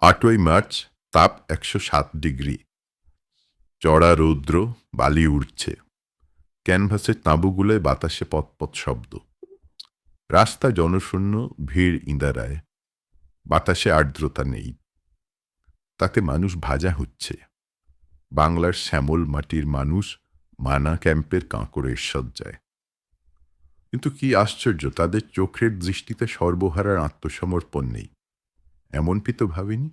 আটই মার্চ, তাপ একশো সাত ডিগ্রি। চড়া রৌদ্র, বালি উঠছে ক্যানভাসের তাঁবুগুলোয় বাতাসে পথপথ শব্দ। রাস্তা জনশূন্য, ভিড় ইঁদারায়। বাতাসে আর্দ্রতা নেই। তাতে মানুষ ভাজা হচ্ছে। বাংলার শ্যামল মাটির মানুষ মানা ক্যাম্পের কাঁকড়ের সজ্জায় কিন্তু কি আশ্চর্য, তাদের চোখের দৃষ্টিতে সর্বহারার আত্মসমর্পণ নেই। এমনটি তো ভাবিনি?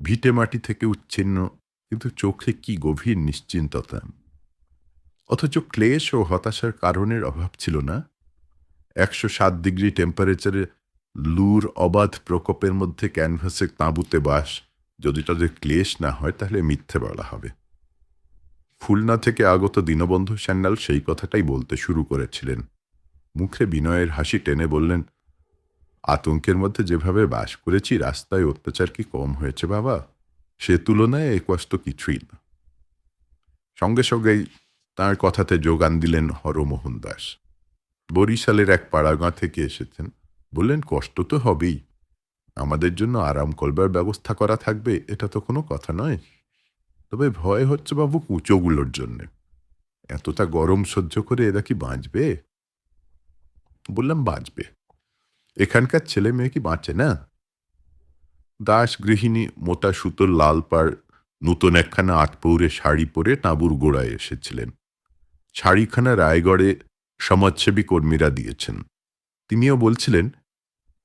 ভিটে মাটি থেকে উচ্ছিন্ন, কিন্তু চোখে কি গভীর নিশ্চিন্ততা? অথচ ক্লেশ ও হতাশার কারণের অভাব ছিল না? একশো সাত ডিগ্রি টেম্পারেচারে লুর অবাধ প্রকোপের মধ্যে ক্যানভাসে তাঁবুতে বাস, যদি তাদের ক্লেশ না হয়, তাহলে মিথ্যে বলা হবে। খুলনা থেকে আগত দীনবন্ধু স্যান্ডাল সেই কথাটাই বলতে শুরু করেছিলেন। মুখে বিনয়ের হাসি টেনে বললেন আতঙ্কের মধ্যে যেভাবে বাস করেছি, রাস্তায় অত্যাচার কি কম হয়েছে বাবা? সে তুলনায় এ কষ্ট কিছুই না। সঙ্গে সঙ্গেই তাঁর কথাতে যোগান দিলেন হরমোহন দাস। বরিশালের এক পাড়াগাঁ থেকে এসেছেন। বললেন, কষ্ট তো হবেই। আমাদের জন্য আরাম করবার ব্যবস্থা করা থাকবে, এটা তো কোনো কথা নয়। তবে ভয় হচ্ছে বাবু কুচোগুলোর জন্যে। এতটা গরম সহ্য করে এরা কি বাঁচবে? বললাম, বাঁচবে। এখানকার ছেলে মেয়ে কি বাঁচে না? দাস গৃহিণী মোটা সুতোর লাল পাড়, নূতন একখানা আটপৌরে শাড়ি পরে তাঁবুর গোড়ায় এসেছিলেন। শাড়িখানা রায়গড়ে সমাজসেবী কর্মীরা দিয়েছেন। তিনিও বলছিলেন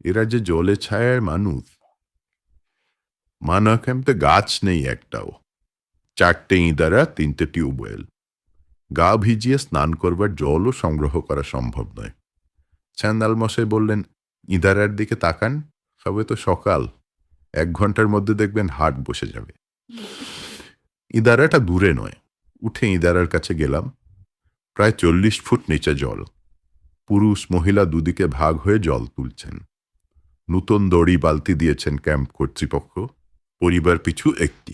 এরা যে জলে ছায়ার মানুষ। মানা ক্যাম্পে গাছ নেই একটাও। চারটে ইঁদারা তিনটে টিউবওয়েল গা ভিজিয়ে স্নান করবার জলও সংগ্রহ করা সম্ভব নয়। স্যান্দাল মশাই বললেন ইঁদারার দিকে তাকান, সবে তো সকাল। এক ঘণ্টার মধ্যে দেখবেন হাট বসে যাবে। ইদারাটা দূরে নয়। উঠে ইদারার কাছে গেলাম। প্রায় চল্লিশ ফুট নিচে জল। পুরুষ মহিলা দুদিকে ভাগ হয়ে জল তুলছেন। নূতন দড়ি বালতি দিয়েছেন ক্যাম্প কর্তৃপক্ষ। পরিবার পিছু একটি।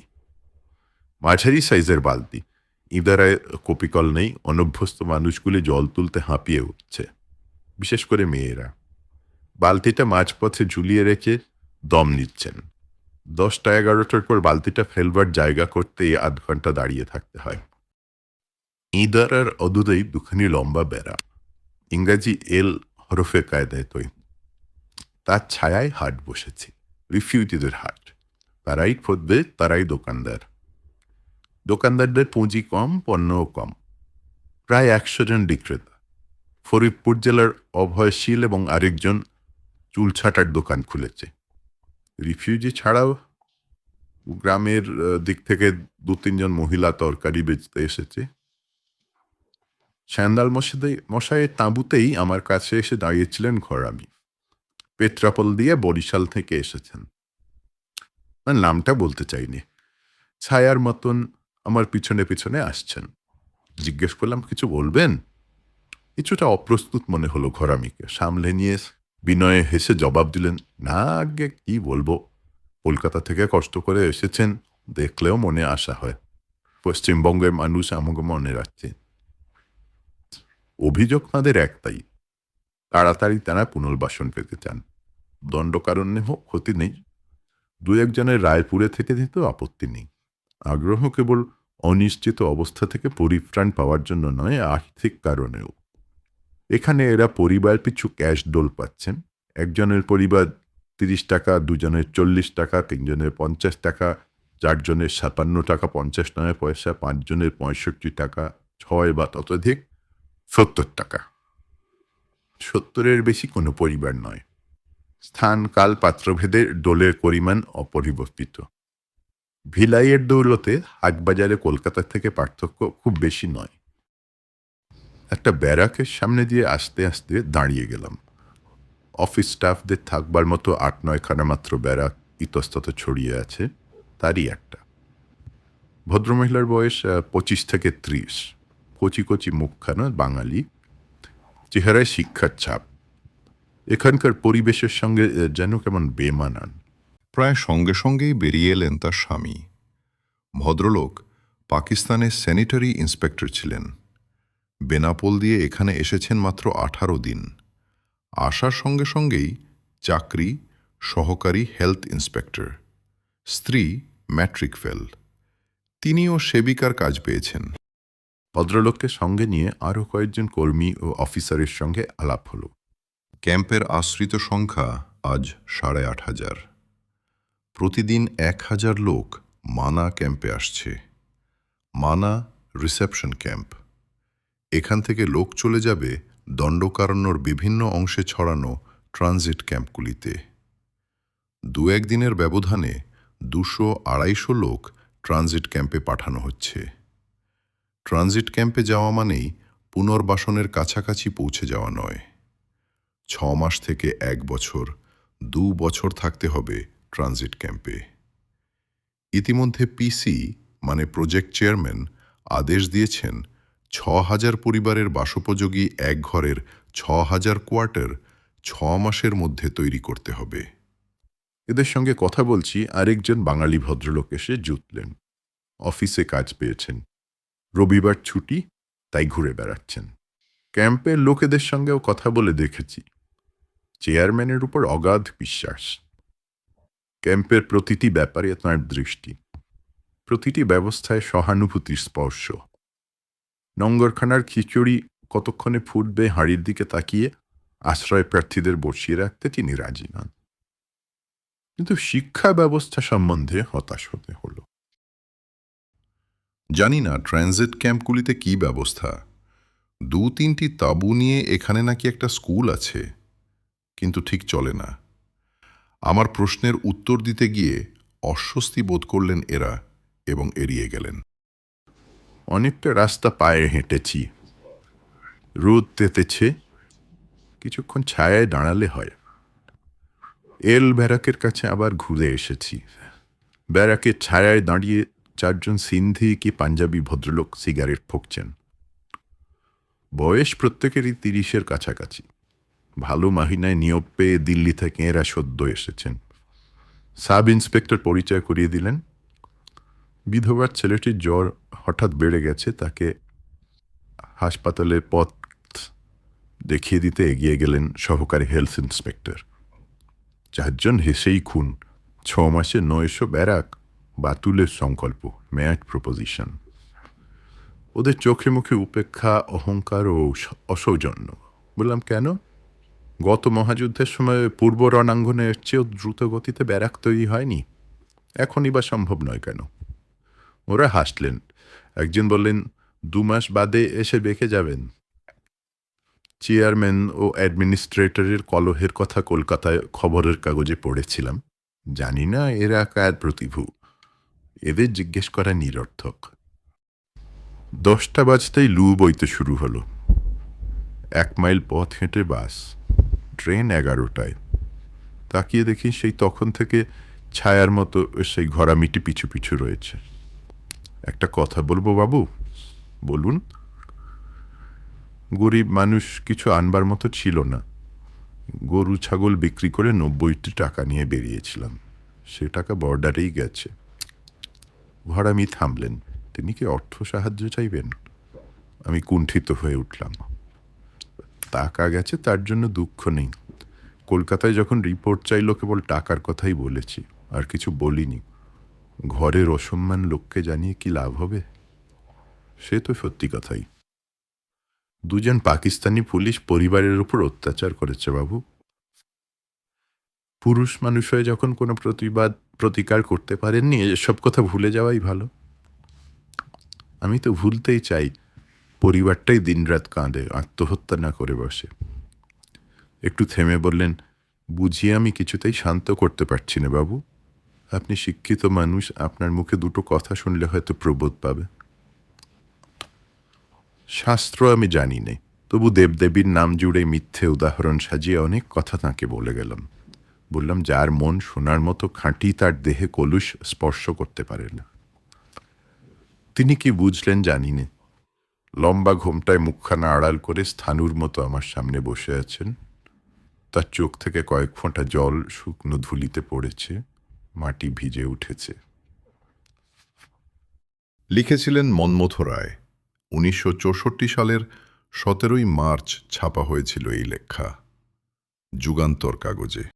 মাঝারি সাইজের বালতি। ইদারায় কপিকল নেই। অনভ্যস্ত মানুষগুলি জল তুলতে হাঁপিয়ে উঠছে। বিশেষ করে মেয়েরা। বালতিটা মাঝপথে ঝুলিয়ে রেখে দম নিচ্ছেন। দশটা এগারোটার পর বালতিটা ফেলবার জায়গা করতেই আধ ঘণ্টা দাঁড়িয়ে থাকতে হয়। ইঁদার আর অদূরেই দুখানি লম্বা বেড়া। ইংরাজি এল হরফে কায়দায় তৈরি। তার ছায়ায় হাট বসেছে রিফিউজিদের হাট। তারাই খোঁজবে তারাই দোকানদার। দোকানদারদের পুঁজি কম, পণ্যও কম। প্রায় একশো জন বিক্রেতা। ফরিদপুর জেলার অভয়শীল এবং আরেকজন চুল ছাটার দোকান খুলেছে। রিফিউজি ছাড়াও গ্রামের দিক থেকে দু তিনজন মহিলা তরকারি বেচতে এসেছে। স্যান্দাল মশাই মশাইয়ের তাঁবুতেই আমার কাছে এসে দাঁড়িয়েছিলেন ঘরামি। পেট্রাপল দিয়ে বরিশাল থেকে এসেছেন। আর নামটা বলতে চাইনি। ছায়ার মতন আমার পিছনে পিছনে আসছেন। জিজ্ঞেস করলাম, কিছু বলবেন? কিছুটা অপ্রস্তুত মনে হলো ঘরামিকে। সামলে নিয়ে বিনয়ে হেসে জবাব দিলেন, না আগে কি বলব? কলকাতা থেকে কষ্ট করে এসেছেন, দেখলেও মনে আসা হয়। পশ্চিমবঙ্গের মানুষ আমাকে মনে রাখছে। অভিযোগ তাঁদের একটাই, তাড়াতাড়ি তারা পুনর্বাসন পেতে চান। দণ্ডকারণ্যে হোক, ক্ষতি নেই। দু একজনের রায়পুরে থেকে দিতেও আপত্তি নেই। আগ্রহ কেবল অনিশ্চিত অবস্থা থেকে পরিত্রাণ পাওয়ার জন্য নয়, আর্থিক কারণেও। এখানে এরা পরিবার পিছু ক্যাশ ডোল পাচ্ছেন। একজনের পরিবার তিরিশ টাকা, দুজনের চল্লিশ টাকা, তিনজনের পঞ্চাশ টাকা, চারজনের সাতান্ন টাকা, পঞ্চাশ নয় পয়সা, পাঁচজনের পঁয়ষট্টি টাকা, ছয় বা ততোধিক, সত্তর টাকা। সত্তরের বেশি কোনো পরিবার নয়। স্থান, কাল পাত্রভেদে ডোলের পরিমাণ অপরিবর্তিত। ভিলাইয়ের দৌলতে হাটবাজারে কলকাতা থেকে পার্থক্য খুব বেশি নয়। একটা ব্যারাকের সামনে দিয়ে আস্তে আস্তে দাঁড়িয়ে গেলাম। অফিস স্টাফদের থাকবার মতো আট নয়খানা মাত্র ব্যারাক ইতস্তত ছড়িয়ে আছে, তারই একটা। ভদ্রমহিলার বয়স পঁচিশ থেকে ত্রিশ। কচি কচি মুখখানা বাঙালি। চেহারায় শিক্ষার ছাপ। এখানকার পরিবেশের সঙ্গে যেন কেমন বেমানান। প্রায় সঙ্গে সঙ্গেই বেরিয়ে এলেন তার স্বামী। ভদ্রলোক পাকিস্তানের স্যানিটারি ইন্সপেক্টর ছিলেন। বেনাপোল দিয়ে এখানে এসেছেন মাত্র আঠারো দিন। আসার সঙ্গে সঙ্গেই চাকরি, সহকারী হেলথ ইন্সপেক্টর, স্ত্রী ম্যাট্রিক ফেল। তিনিও সেবিকার কাজ পেয়েছেন। ভদ্রলোককে সঙ্গে নিয়ে আরও কয়েকজন কর্মী ও অফিসারের সঙ্গে আলাপ হলো। ক্যাম্পের আশ্রিত সংখ্যা আজ সাড়ে আট হাজার। প্রতিদিন এক হাজার লোক মানা ক্যাম্পে আসছে। মানা রিসেপশন ক্যাম্প। এখান থেকে লোক চলে যাবে দণ্ডকারণ্যর বিভিন্ন অংশে ছড়ানো ট্রানজিট ক্যাম্পগুলিতে। দু একদিনের ব্যবধানে দুশো আড়াইশো লোক ট্রানজিট ক্যাম্পে পাঠানো হচ্ছে। ট্রানজিট ক্যাম্পে যাওয়া মানেই পুনর্বাসনের কাছাকাছি পৌঁছে যাওয়া নয়। ছ মাস থেকে এক বছর, দু বছর থাকতে হবে ট্রানজিট ক্যাম্পে। ইতিমধ্যে পিসি মানে প্রজেক্ট চেয়ারম্যান, আদেশ দিয়েছেন ছ হাজার পরিবারের বাসোপযোগী এক ঘরের ছ হাজার কোয়ার্টার ছ মাসের মধ্যে তৈরি করতে হবে। এদের সঙ্গে কথা বলছি আরেকজন বাঙালি ভদ্রলোক এসে জুতলেন। অফিসে কাজ পেয়েছেন। রবিবার ছুটি, তাই ঘুরে বেড়াচ্ছেন। ক্যাম্পের লোকেদের সঙ্গেও কথা বলে দেখেছি। চেয়ারম্যানের উপর অগাধ বিশ্বাস। ক্যাম্পের প্রতিটি ব্যাপারে তাঁর দৃষ্টি। প্রতিটি ব্যবস্থায় সহানুভূতির স্পর্শ। নঙ্গরখানার খিচুড়ি কতক্ষণে ফুটবে হাঁড়ির দিকে তাকিয়ে আশ্রয় প্রার্থীদের বসিয়ে রাখতে তিনি রাজি নন। কিন্তু শিক্ষা ব্যবস্থা সম্বন্ধে হতাশ হতে হলো। জানি না ট্রানজিট ক্যাম্পগুলিতে কি ব্যবস্থা। দু তিনটি তাঁবু নিয়ে এখানে নাকি একটা স্কুল আছে, কিন্তু ঠিক চলে না। আমার প্রশ্নের উত্তর দিতে গিয়ে অস্বস্তি বোধ করলেন এরা এবং এড়িয়ে গেলেন। অনেকটা রাস্তা পায়ে হেঁটেছি। রোদ তেতেছে, কিছুক্ষণ ছায়ায় দাঁড়ালে হয়। এল ব্যারাকের কাছে আবার ঘুরে এসেছি। ব্যারাকের ছায়ায় দাঁড়িয়ে চারজন সিন্ধি কি পাঞ্জাবি ভদ্রলোক সিগারেট ফুঁকছেন। বয়স প্রত্যেকেরই তিরিশের কাছাকাছি। ভালো মাহিনায় নিয়োগ পেয়ে দিল্লি থেকে এরা সদ্য এসেছেন। সাব ইন্সপেক্টর পরিচয় করিয়ে দিলেন। বিধবার ছেলেটির জ্বর হঠাৎ বেড়ে গেছে, তাকে হাসপাতালে পথ দেখিয়ে দিতে এগিয়ে গেলেন সহকারী হেলথ ইন্সপেক্টর। চারজন হেসেই খুন ছ মাসে নয়শো ব্যারাক বাতুলের সংকল্প, ম্যাট প্রপোজিশন। ওদের চোখে মুখে উপেক্ষা, অহংকার ও অসৌজন্য। বললাম, কেন? গত মহাযুদ্ধের সময় পূর্ব রণাঙ্গনের চেয়েও দ্রুত গতিতে ব্যারাক তৈরি হয়নি। এখনই বা সম্ভব নয় কেন? ওরা হাসলেন। একজন বললেন, দু মাস বাদে এসে বেঁকে যাবেন। চেয়ারম্যান ও অ্যাডমিনিস্ট্রেটরের কলহের কথা কলকাতায় খবরের কাগজে পড়েছিলাম। জানি না এরা কার প্রতিভু। এদের জিজ্ঞেস করা নিরর্থক। দশটা বাজতেই লু বইতে শুরু হলো। এক মাইল পথ হেঁটে বাস, ট্রেন এগারোটায়। তাকিয়ে দেখি সেই তখন থেকে ছায়ার মতো সেই ঘরামিটি পিছু পিছু রয়েছে। একটা কথা বলব বাবু? বলুন। গরিব মানুষ কিছু আনবার মতো ছিল না। গরু, ছাগল বিক্রি করে নব্বইটি টাকা নিয়ে বেরিয়েছিলাম। সে টাকা বর্ডারেই গেছে। ঘরামি থামলেন। তিনি কি অর্থ সাহায্য চাইবেন? আমি কুণ্ঠিত হয়ে উঠলাম। টাকা গেছে, তার জন্য দুঃখ নেই। কলকাতায় যখন রিপোর্ট চাইলো কেবল টাকার কথাই বলেছি। আর কিছু বলিনি। ঘরের অসম্মান লোককে জানিয়ে কি লাভ হবে? সে তো সত্যি কথাই। দুজন পাকিস্তানি পুলিশ পরিবারের উপর অত্যাচার করেছে বাবু। পুরুষ মানুষ হয়ে যখন কোনো প্রতিবাদ, প্রতিকার করতে পারেননি, এসব কথা ভুলে যাওয়াই ভালো। আমি তো ভুলতেই চাই, পরিবারটাই দিনরাত কাঁদে, আত্মহত্যা না করে বসে। একটু থেমে বললেন, বুঝিয়ে আমি কিছুতেই শান্ত করতে পারছি না বাবু। আপনি শিক্ষিত মানুষ, আপনার মুখে দুটো কথা শুনলে হয়তো প্রবোধ পাবে। শাস্ত্র আমি জানি নে, তবু দেবদেবীর নাম জুড়ে মিথ্যে উদাহরণ সাজিয়ে অনেক কথা তাঁকে বলে গেলাম। বললাম, যার মন শোনার মতো খাঁটি, তার দেহে কলুষ স্পর্শ করতে পারে না। তিনি কি বুঝলেন জানি নে, লম্বা ঘোমটায় মুখখানা আড়াল করে স্থানুর মতো আমার সামনে বসে আছেন। তার চোখ থেকে কয়েক ফোঁটা জল শুকনো ধুলিতে পড়েছে। মাটি ভিজে উঠেছে। লিখেছিলেন মন্মথ রায়। উনিশশো চৌষট্টি সালের সতেরোই মার্চ ছাপা হয়েছিল এই লেখা। যুগান্তর কাগজে।